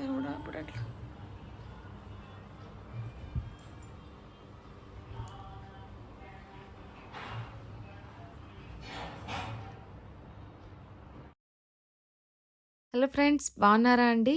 దేవుడా అప్పుడు hello friends బాగున్నారా అండి?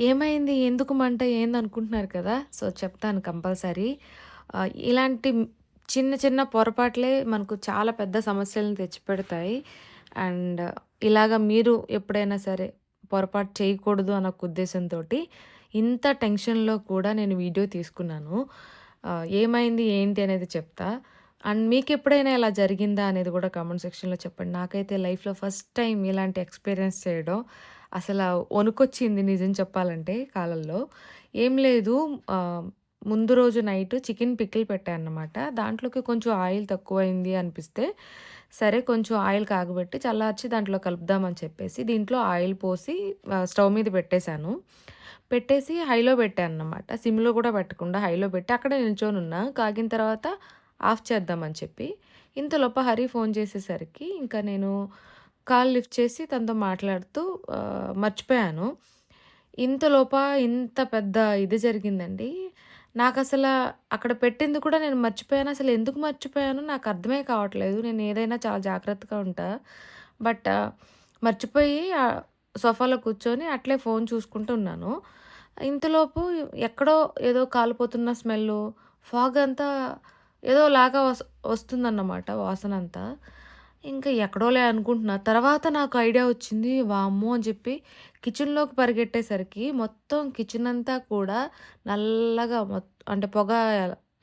ఏమైంది? ఎందుకు మంట ఏందనుకుంటున్నారు కదా? సో చెప్తాను కంపల్సరీ. ఇలాంటి చిన్న చిన్న పొరపాట్లే మనకు చాలా పెద్ద సమస్యలను తెచ్చిపెడతాయి. అండ్ ఇలాగ మీరు ఎప్పుడైనా సరే పొరపాటు చేయకూడదు అన్న ఉద్దేశంతో ఇంత టెన్షన్లో కూడా నేను వీడియో తీసుకున్నాను. ఏమైంది ఏంటి అనేది చెప్తా. అండ్ మీకు ఎప్పుడైనా ఇలా జరిగిందా అనేది కూడా కామెంట్ సెక్షన్లో చెప్పండి. నాకైతే లైఫ్లో ఫస్ట్ టైం ఇలాంటి ఎక్స్పీరియన్స్ చేయడం అసలు వణుకొచ్చింది నిజం చెప్పాలంటే కాలంలో. ఏం లేదు ముందు రోజు నైట్ చికెన్ పిక్కిల్ పెట్టాను అనమాట దాంట్లోకి కొంచెం ఆయిల్ తక్కువైంది అనిపిస్తే సరే కొంచెం ఆయిల్ కాగబెట్టి చల్లార్చి దాంట్లో కలుపుదామని చెప్పేసి దీంట్లో ఆయిల్ పోసి స్టవ్ మీద పెట్టేశాను. పెట్టేసి హైలో పెట్టాను అన్నమాట సిమ్లో కూడా పెట్టకుండా హైలో పెట్టి అక్కడే నిల్చొని ఉన్నా. కాగిన తర్వాత ఆఫ్ చేద్దామని చెప్పి ఇంతలోప హరి ఫోన్ చేసేసరికి ఇంకా నేను కాల్ లిఫ్ట్ చేసి తనతో మాట్లాడుతూ మర్చిపోయాను. ఇంతలోప ఇంత పెద్ద ఇది జరిగిందండి. నాకు అసలు అక్కడ పెట్టింది కూడా నేను మర్చిపోయాను. అసలు ఎందుకు మర్చిపోయాను నాకు అర్థమే కావట్లేదు. నేను ఏదైనా చాలా జాగ్రత్తగా ఉంటా. బట్ మర్చిపోయి సోఫాలో కూర్చొని అట్లే ఫోన్ చూసుకుంటున్నాను ఇంతలోపు ఎక్కడో ఏదో కాలిపోతున్న స్మెల్ ఫాగ్ అంతా ఏదో లాగా వస్ వస్తుందన్నమాట వాసన అంతా. ఇంకా ఎక్కడోలే అనుకుంటున్నా. తర్వాత నాకు ఐడియా వచ్చింది వామ్మో అని చెప్పి కిచెన్లోకి పరిగెట్టేసరికి మొత్తం కిచెన్ అంతా కూడా నల్లగా మొత్ అంటే పొగ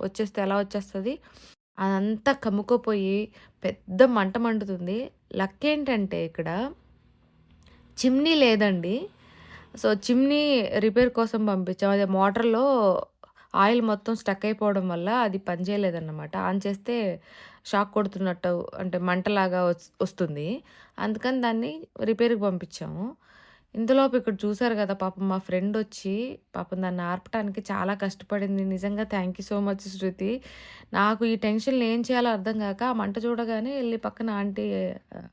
వచ్చేస్తే ఎలా వచ్చేస్తుంది? అదంతా కమ్ముకోపోయి పెద్ద మంట మండుతుంది. లక్ ఏంటంటే ఇక్కడ చిమ్నీ లేదండి. సో చిమ్నీ రిపేర్ కోసం పంపించాం. అదే మోటార్లో ఆయిల్ మొత్తం స్టక్ అయిపోవడం వల్ల అది పనిచేయలేదన్నమాట ఆన్ చేస్తే షాక్ కొడుతున్నట్టు అంటే మంటలాగా వస్తుంది. అందుకని దాన్ని రిపేర్కి పంపించాము. ఇంతలోపు ఇక్కడ చూసారు కదా పాపం మా ఫ్రెండ్ వచ్చి పాపం దాన్ని ఆర్పడానికి చాలా కష్టపడింది. నిజంగా thank you so much Shruti. నాకు ఈ టెన్షన్లు ఏం చేయాలో అర్థం కాక ఆ మంట చూడగానే వెళ్ళి పక్కన ఆంటీ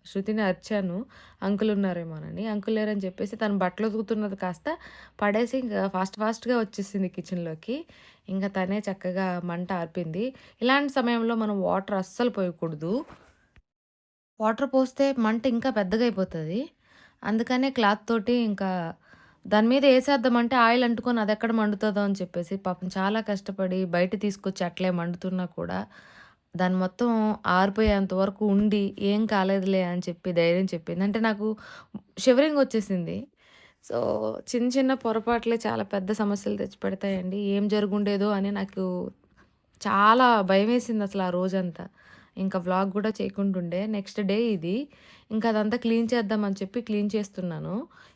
శృతిని అరిచాను. అంకుల్ ఉన్నారేమోనని. అంకుల్ లేరని చెప్పేసి తను బట్టలు ఉతుకుతున్నది కాస్త పడేసి ఇంకా ఫాస్ట్ ఫాస్ట్గా వచ్చేసింది కిచెన్లోకి. ఇంకా తనే చక్కగా మంట ఆర్పింది. ఇలాంటి సమయంలో మనం వాటర్ అస్సలు పోయకూడదు. వాటర్ పోస్తే మంట ఇంకా పెద్దగా అయిపోతుంది. అందుకనే క్లాత్ తోటి ఇంకా దాని మీద వేసేద్దామంటే ఆయిల్ అంటుకొని అది ఎక్కడ మండుతుందో అని చెప్పేసి పాపం చాలా కష్టపడి బయట తీసుకొచ్చి అట్లే మండుతున్నా కూడా దాన్ని మొత్తం ఆరిపోయేంత వరకు ఉండి ఏం కాలేదులే అని చెప్పి ధైర్యం చెప్పింది. అంటే నాకు షివరింగ్ వచ్చేసింది. సో చిన్న చిన్న పొరపాట్లే చాలా పెద్ద సమస్యలు తెచ్చిపెడతాయండి. ఏం జరుగుండేదో అని నాకు చాలా భయమేసింది అసలు ఆ రోజంతా. ఇంకా వ్లాగ్ కూడా చేయకుంటుండే నెక్స్ట్ డే ఇది. ఇంకా అదంతా క్లీన్ చేద్దామని చెప్పి క్లీన్ చేస్తున్నాను.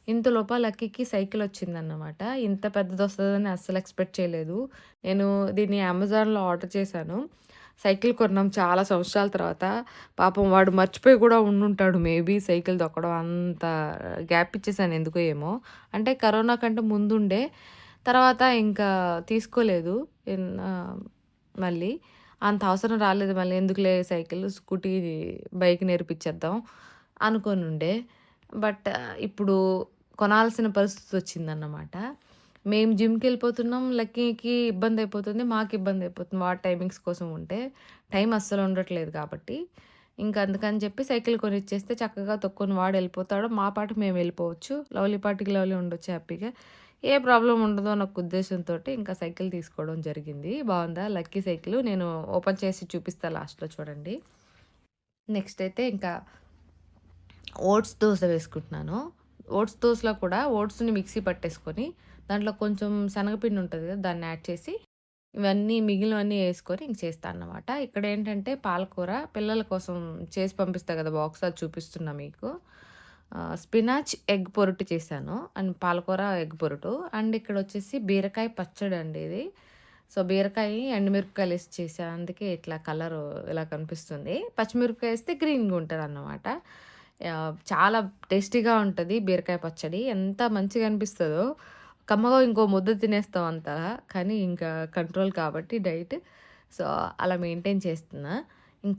ఇంతలోప లక్కీకి సైకిల్ వచ్చిందన్నమాట. ఇంత పెద్దది వస్తుందని అస్సలు ఎక్స్పెక్ట్ చేయలేదు. నేను దీన్ని అమెజాన్లో ఆర్డర్ చేశాను. సైకిల్ కొన్నాం చాలా సంవత్సరాల తర్వాత. పాపం వాడు మర్చిపోయి కూడా ఉండుంటాడు. మేబీ సైకిల్ తొక్కడం అంత గ్యాప్ ఇచ్చేసాను ఎందుకో ఏమో. అంటే కరోనా కంటే ముందుండే. తర్వాత ఇంకా తీసుకోలేదు. మళ్ళీ. అంత అవసరం రాలేదు మళ్ళీ ఎందుకులే సైకిల్ స్కూటీ బైక్ నేర్పించేద్దాం అనుకొని ఉండే. బట్ ఇప్పుడు కొనాల్సిన పరిస్థితి వచ్చిందన్నమాట. మేము జిమ్కి వెళ్ళిపోతున్నాం లక్కీకి ఇబ్బంది అయిపోతుంది మాకు ఇబ్బంది అయిపోతుంది వాటి టైమింగ్స్ కోసం ఉంటే. టైం అస్సలు ఉండట్లేదు కాబట్టి. ఇంకా అందుకని చెప్పి సైకిల్ కొనిచ్చేస్తే చక్కగా తొక్కుని వాడు వెళ్ళిపోతాడు. మా పాటు మేము వెళ్ళిపోవచ్చు. లవ్లీ పాటికి లవ్లీ ఉండొచ్చు హ్యాపీగా. ఏ ప్రాబ్లం ఉండదో నాకు ఉద్దేశంతో ఇంకా సైకిల్ తీసుకోవడం జరిగింది. బాగుందా? Lucky cycle. నేను ఓపెన్ చేసి చూపిస్తా లాస్ట్లో చూడండి. నెక్స్ట్ అయితే ఇంకా ఓట్స్ దోశ వేసుకుంటున్నాను. ఓట్స్ దోశలో కూడా ఓట్స్ని మిక్సీ పట్టేసుకొని దాంట్లో కొంచెం శనగపిండి ఉంటుంది కదా దాన్ని యాడ్ చేసి ఇవన్నీ మిగిలినవన్నీ వేసుకొని ఇంక చేస్తాను అన్నమాట. ఇక్కడ ఏంటంటే పాలకూర పిల్లల కోసం చేసి పంపిస్తా కదా బాక్స్ అది చూపిస్తున్నా మీకు. స్పినాచ్ ఎగ్ పొరుటు చేశాను. అండ్ పాలకూర ఎగ్ పొరుటు అండ్ ఇక్కడ వచ్చేసి బీరకాయ పచ్చడి అండి ఇది. సో బీరకాయ ఎండుమిరపకాయలు వేసి చేశాను అందుకే ఇట్లా కలర్ ఇలా కనిపిస్తుంది. పచ్చిమిరపకాయ వేస్తే గ్రీన్గా ఉంటుంది అన్నమాట. చాలా టేస్టీగా ఉంటుంది బీరకాయ పచ్చడి. ఎంత మంచిగా అనిపిస్తుందో. కమ్మగా ఇంకో ముద్ద తినేస్తాం అంతా. కానీ ఇంకా కంట్రోల్ కాబట్టి డైట్. సో అలా మెయింటైన్ చేస్తున్నా.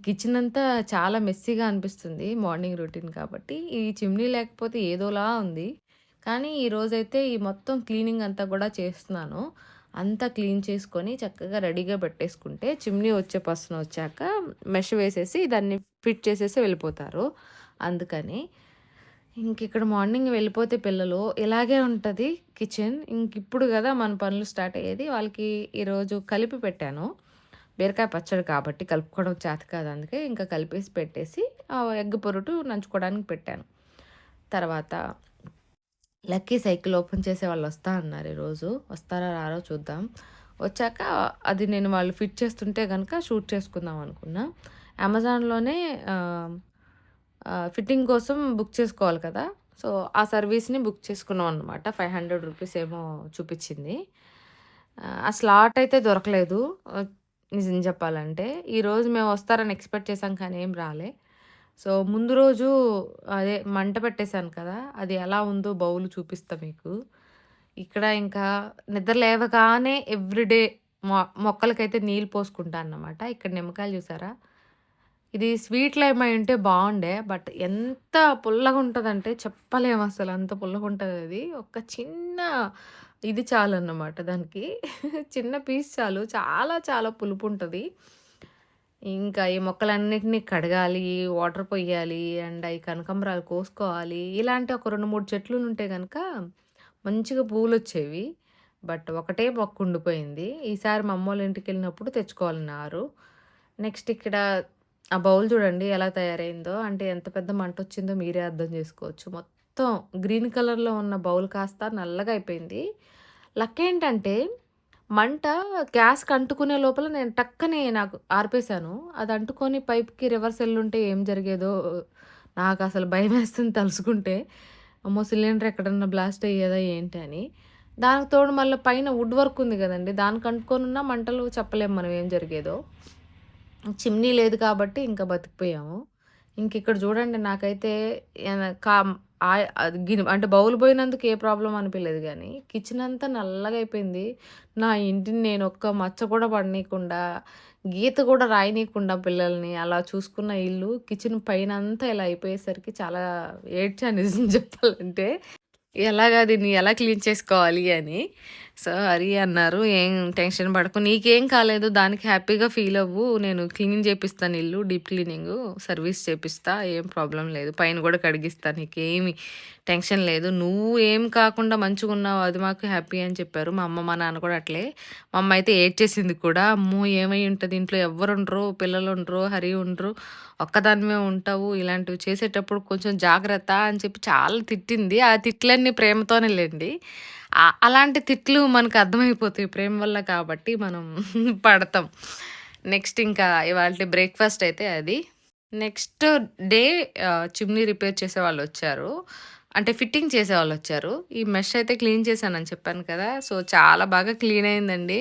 కిచెన్ అంతా చాలా మెస్సీగా అనిపిస్తుంది మార్నింగ్ రొటీన్ కాబట్టి. ఈ చిమ్నీ లేకపోతే ఏదోలా ఉంది. కానీ ఈరోజైతే ఈ మొత్తం క్లీనింగ్ అంతా కూడా చేస్తున్నాను. అంతా క్లీన్ చేసుకొని చక్కగా రెడీగా పెట్టేసుకుంటే చిమ్నీ వచ్చే పర్సన్ వచ్చాక మెష్ వేసేసి దాన్ని ఫిట్ చేసేసి వెళ్ళిపోతారు. అందుకని ఇంక ఇక్కడ మార్నింగ్ వెళ్ళిపోతే పిల్లలు ఇలాగే ఉంటుంది కిచెన్. ఇంక ఇప్పుడు కదా మన పనులు స్టార్ట్ అయ్యేది. వాళ్ళకి ఈరోజు కలిపి పెట్టాను. బీరకాయ పచ్చడి కాబట్టి కలుపుకోవడం చేత కాదు. అందుకే ఇంకా కలిపేసి పెట్టేసి ఆ ఎగ్ పొరుటు నంచుకోవడానికి పెట్టాను. తర్వాత లక్కీ సైకిల్ ఓపెన్ చేసే వాళ్ళు వస్తా అన్నారు ఈరోజు. వస్తారా రారో చూద్దాం. వచ్చాక అది నేను వాళ్ళు ఫిట్ చేస్తుంటే కనుక షూట్ చేసుకుందాం అనుకున్నా. అమెజాన్లోనే ఫిట్టింగ్ కోసం బుక్ చేసుకోవాలి కదా. సో ఆ సర్వీస్ని బుక్ చేసుకున్నాం అనమాట ఫైవ్ హండ్రెడ్ రూపీస్ ఏమో చూపించింది. ఆ స్లాట్ అయితే దొరకలేదు. నిజం చెప్పాలంటే ఈరోజు మేము వస్తారని ఎక్స్పెక్ట్ చేసాం కానీ ఏం రాలే. సో ముందు రోజు అదే మంట పెట్టేశాను కదా అది ఎలా ఉందో బౌల్ చూపిస్తా మీకు. ఇక్కడ ఇంకా నిద్ర లేవగానే ఎవ్రీడే మొ మొక్కలకైతే నీళ్ళు పోసుకుంటాను అన్నమాట. ఇక్కడ నిమ్మకాయలు చూసారా? ఇది స్వీట్ లైమ్ అయి ఉంటే బాగుండే బట్ ఎంత పుల్లగా ఉంటుందంటే చెప్పలేము అసలు. అంత పుల్లగా ఉంటుంది అది. ఒక చిన్న ఇది చాలు అన్నమాట దానికి. చిన్న పీస్ చాలు. చాలా చాలా పులుపు ఉంటుంది ఇంకా ఈ మొక్కలన్నింటినీ కడగాలి వాటర్ పొయ్యాలి అండ్ అవి కనకంబరాలు కోసుకోవాలి. ఇలాంటి ఒక రెండు మూడు చెట్లు ఉంటే కనుక మంచిగా పూలు వచ్చేవి బట్ ఒకటే మొక్క ఉండిపోయింది ఈసారి మా అమ్మోళ్ళ ఇంటికి వెళ్ళినప్పుడు తెచ్చుకోవాలన్నారు నెక్స్ట్ ఇక్కడ ఆ బౌల్ చూడండి ఎలా తయారైందో. అంటే ఎంత పెద్ద మంట వచ్చిందో మీరే అర్థం చేసుకోవచ్చు. మొత్తం మొత్తం గ్రీన్ కలర్లో ఉన్న బౌల్ కాస్త నల్లగా అయిపోయింది. లక్ ఏంటంటే మంట గ్యాస్కి అంటుకునే లోపల నేను టక్కనే నాకు ఆర్పేశాను. అది అంటుకొని పైప్కి రివర్స్ వెళ్ళుంటే ఏం జరిగేదో నాకు అసలు భయం వేస్తుంది తలుసుకుంటే. అమ్మో సిలిండర్ ఎక్కడన్నా బ్లాస్ట్ అయ్యేదా ఏంటి అని. దానికి తోడు మళ్ళీ పైన వుడ్ వర్క్ ఉంది కదండి దానికి అంటుకొని ఉన్న మంటలు చెప్పలేము మనం ఏం జరిగేదో. చిమ్నీ లేదు కాబట్టి ఇంకా బతికిపోయాము. ఇంక ఇక్కడ చూడండి నాకైతే కా గిన్నె అంటే బౌల్ పోయినందుకు ఏ ప్రాబ్లం అనిపించలేదు కానీ కిచెన్ అంతా నల్లగా అయిపోయింది. నా ఇంటిని నేను ఒక్క మచ్చ కూడా పడనీయకుండా గీత కూడా రాయనీయకుండా పిల్లల్ని అలా చూసుకున్న ఇల్లు కిచెన్ పైన అంతా ఇలా అయిపోయేసరికి చాలా ఏడ్చాను నిజం చెప్పాలంటే. ఎలాగా దీన్ని ఎలా క్లీన్ చేసుకోవాలి అని. సో హరి అన్నారు. ఏం టెన్షన్ పడకు. నీకేం కాలేదు. దానికి హ్యాపీగా ఫీల్ అవ్వు. నేను క్లీన్ చేపిస్తాను ఇల్లు డీప్ క్లీనింగ్ సర్వీస్ చేపిస్తా. ఏం ప్రాబ్లం లేదు. పైన కూడా కడిగిస్తా. నీకేమి టెన్షన్ లేదు. నువ్వు ఏం కాకుండా మంచిగా ఉన్నావు. అది మాకు హ్యాపీ అని చెప్పారు. మా అమ్మ మా నాన్న కూడా అట్లే. మా అమ్మ అయితే ఏడ్ చేసింది కూడా. అమ్మో ఏమై ఉంటుంది? ఇంట్లో ఎవరు ఉండరు. పిల్లలు ఉండరు. హరి ఉండరు. ఒక్కదానిమే ఉంటావు. ఇలాంటివి చేసేటప్పుడు కొంచెం జాగ్రత్త అని చెప్పి చాలా తిట్టింది. ఆ తిట్లన్నీ ప్రేమతోనే లేండి. అలాంటి తిట్లు మనకు అర్థమైపోతాయి ప్రేమ వల్ల కాబట్టి మనం పడతాం. నెక్స్ట్ ఇంకా ఇవాళ బ్రేక్ఫాస్ట్ అయితే అది. నెక్స్ట్ డే చిమ్నీ రిపేర్ చేసే వాళ్ళు వచ్చారు. అంటే ఫిట్టింగ్ చేసే వాళ్ళు వచ్చారు. ఈ మెష్ అయితే క్లీన్ చేశానని చెప్పాను కదా. సో చాలా బాగా క్లీన్ అయిందండి.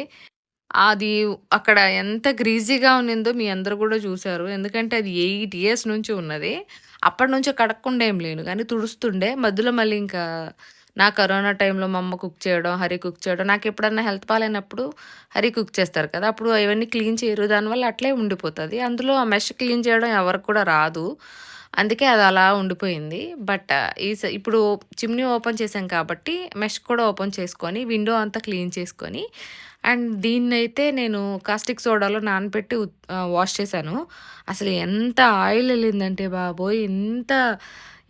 అది అక్కడ ఎంత గ్రీజీగా ఉన్నిందో మీ అందరూ కూడా చూశారు. ఎందుకంటే అది ఎయిట్ ఇయర్స్ నుంచి ఉన్నది. అప్పటి నుంచి కడక్కుండా ఏం లేను కానీ తుడుస్తుండే. మధ్యలో మళ్ళీ ఇంకా నా కరోనా టైంలో మా అమ్మ కుక్ చేయడం హరి కుక్ చేయడం నాకు ఎప్పుడన్నా హెల్త్ పాలైనప్పుడు హరి కుక్ చేస్తారు కదా. అప్పుడు అవన్నీ క్లీన్ చేయరు. దానివల్ల అట్లే ఉండిపోతుంది. అందులో ఆ మెష్ క్లీన్ చేయడం ఎవరికి కూడా రాదు. అందుకే అది అలా ఉండిపోయింది. బట్ ఈ ఇప్పుడు చిమ్నీ ఓపెన్ చేసాం కాబట్టి మెష్ కూడా ఓపెన్ చేసుకొని విండో అంతా క్లీన్ చేసుకొని అండ్ దీన్ని అయితే నేను కాస్టిక్ సోడాలో నానబెట్టి వాష్ చేశాను. అసలు ఎంత ఆయిల్ వెళ్ళిందంటే బాబోయ్! ఎంత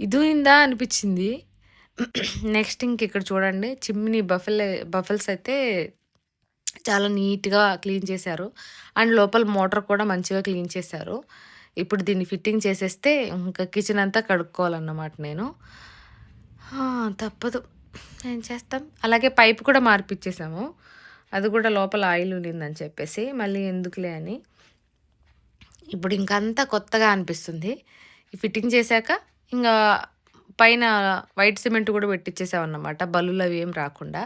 ఇదిందా అనిపించింది. నెక్స్ట్ ఇంక ఇక్కడ చూడండి చిమ్నీ బఫెల్ బఫెల్స్ అయితే చాలా నీట్గా క్లీన్ చేశారు. అండ్ లోపల మోటార్ కూడా మంచిగా క్లీన్ చేశారు. ఇప్పుడు దీన్ని ఫిట్టింగ్ చేసేస్తే ఇంకా కిచెన్ అంతా కడుక్కోవాలన్నమాట నేను. తప్పదు. ఏం చేస్తాం? అలాగే పైప్ కూడా మార్పిచ్చేసాము. అది కూడా లోపల ఆయిల్ ఉండిందని చెప్పేసి మళ్ళీ ఎందుకులే అని. ఇప్పుడు ఇంకంతా కొత్తగా అనిపిస్తుంది. ఈ ఫిట్టింగ్ చేశాక ఇంకా పైన వైట్ సిమెంట్ కూడా పెట్టించేసామన్నమాట బల్లులు అవి ఏం రాకుండా.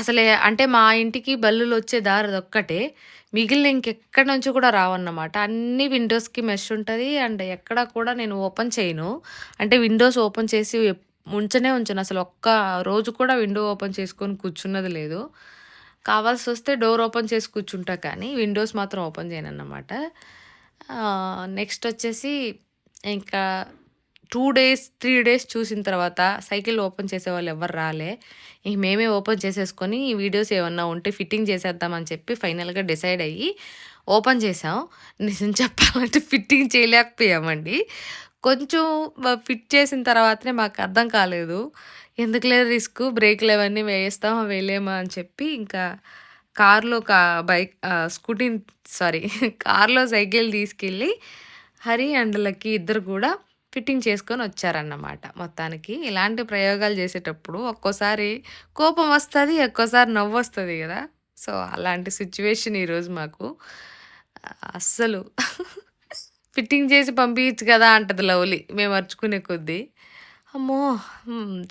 అసలే అంటే మా ఇంటికి బల్లులు వచ్చే దారి ఒక్కటే మిగిలిన ఇంకెక్కడి నుంచి కూడా రావన్నమాట. అన్ని విండోస్కి మెష్ ఉంటుంది. అండ్ ఎక్కడ కూడా నేను ఓపెన్ చేయను. అంటే విండోస్ ఓపెన్ చేసి ఉంచనే ఉంచను. అసలు ఒక్క రోజు కూడా విండో ఓపెన్ చేసుకొని కూర్చున్నది లేదు. కావాల్సి వస్తే డోర్ ఓపెన్ చేసి కూర్చుంటా కానీ విండోస్ మాత్రం ఓపెన్ చేయను అన్నమాట నెక్స్ట్ వచ్చేసి ఇంకా టూ డేస్, త్రీ డేస్ చూసిన తర్వాత సైకిల్ ఓపెన్ చేసే వాళ్ళు ఎవ్వరు రాలే. ఇంక మేమే ఓపెన్ చేసేసుకొని ఈ వీడియోస్ ఏమన్నా ఉంటే ఫిట్టింగ్ చేసేద్దామని చెప్పి ఫైనల్‌గా డిసైడ్ అయ్యి ఓపెన్ చేసాం. నిజం చెప్పాలంటే ఫిట్టింగ్ చేయలేకపోయామండి. కొంచెం ఫిట్ చేసిన తర్వాతనే మాకు అర్థం కాలేదు. ఎందుకులే రిస్క్ బ్రేక్లు అవన్నీ వేస్తామా వేయలేమా అని చెప్పి ఇంకా కార్‌లో కా బైక్ స్కూటీ స్కూటీని సారీ కార్‌లో సైకిల్ తీసుకెళ్ళి హరి అండ్ లక్కీ ఇద్దరు కూడా ఫిట్టింగ్ చేసుకొని వచ్చారన్నమాట మొత్తానికి. ఇలాంటి ప్రయోగాలు చేసేటప్పుడు ఒక్కోసారి కోపం వస్తుంది ఒక్కోసారి నవ్వు వస్తుంది కదా సో, అలాంటి సిచ్యువేషన్ ఈరోజు మాకు. అస్సలు ఫిట్టింగ్ చేసి పంపించచ్చు కదా! అంటది లవ్లీ మేము అరుచుకునే కొద్దీ. అమ్మో!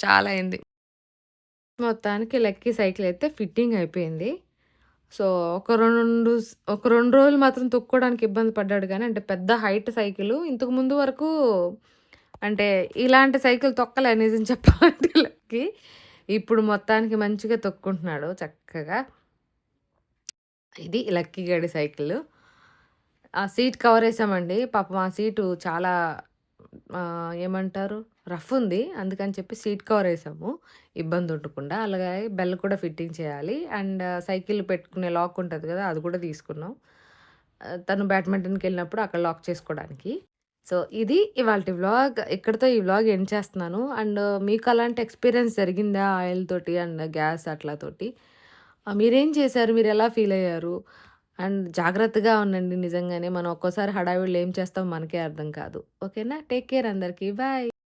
చాలా అయింది. మొత్తానికి లక్కీ సైకిల్ అయితే ఫిట్టింగ్ అయిపోయింది. సో, ఒక రెండు ఒక రెండు రోజులు మాత్రం తొక్కోవడానికి ఇబ్బంది పడ్డాడు కానీ అంటే పెద్ద హైట్ సైకిలు. ఇంతకు ముందు వరకు అంటే ఇలాంటి సైకిల్ తొక్కలే నిజం చెప్పాలంటే ఇప్పుడు మొత్తానికి మంచిగా తొక్కుంటున్నాడు చక్కగా. ఇది లక్కీ గడి సైకిల్ ఆ సీట్ కవర్ వేసామండి పాపం ఆ సీటు చాలా ఏమంటారు రఫ్ ఉంది. అందుకని చెప్పి సీట్ కవర్ వేసాము ఇబ్బంది ఉండకుండా. అలాగే బెల్ కూడా ఫిట్టింగ్ చేయాలి. అండ్ సైకిల్ పెట్టుకునే లాక్ ఉంటుంది కదా అది కూడా తీసుకున్నాం. తను బ్యాడ్మింటన్కి వెళ్ళినప్పుడు అక్కడ లాక్ చేసుకోవడానికి. సో, ఇది ఇవాళ వ్లాగ్. ఇక్కడితో ఈ వ్లాగ్ ఎండ్ చేస్తున్నాను. అండ్ uh, మీకు అలాంటి ఎక్స్‌పీరియన్స్ జరిగిందా ఆయిల్ తోటి అండ్ గ్యాస్ అట్లా తోటి? Uh, మీరేం చేశారు? మీరెలా ఫీల్ అయ్యారు? అండ్ జాగ్రత్తగా ఉండండి నిజంగానే. మనం ఒక్కోసారి హడావిడిలో ఏం చేస్తామో మనకే అర్థం కాదు. ఓకేనా? టేక్ కేర్ అందరికీ బాయ్.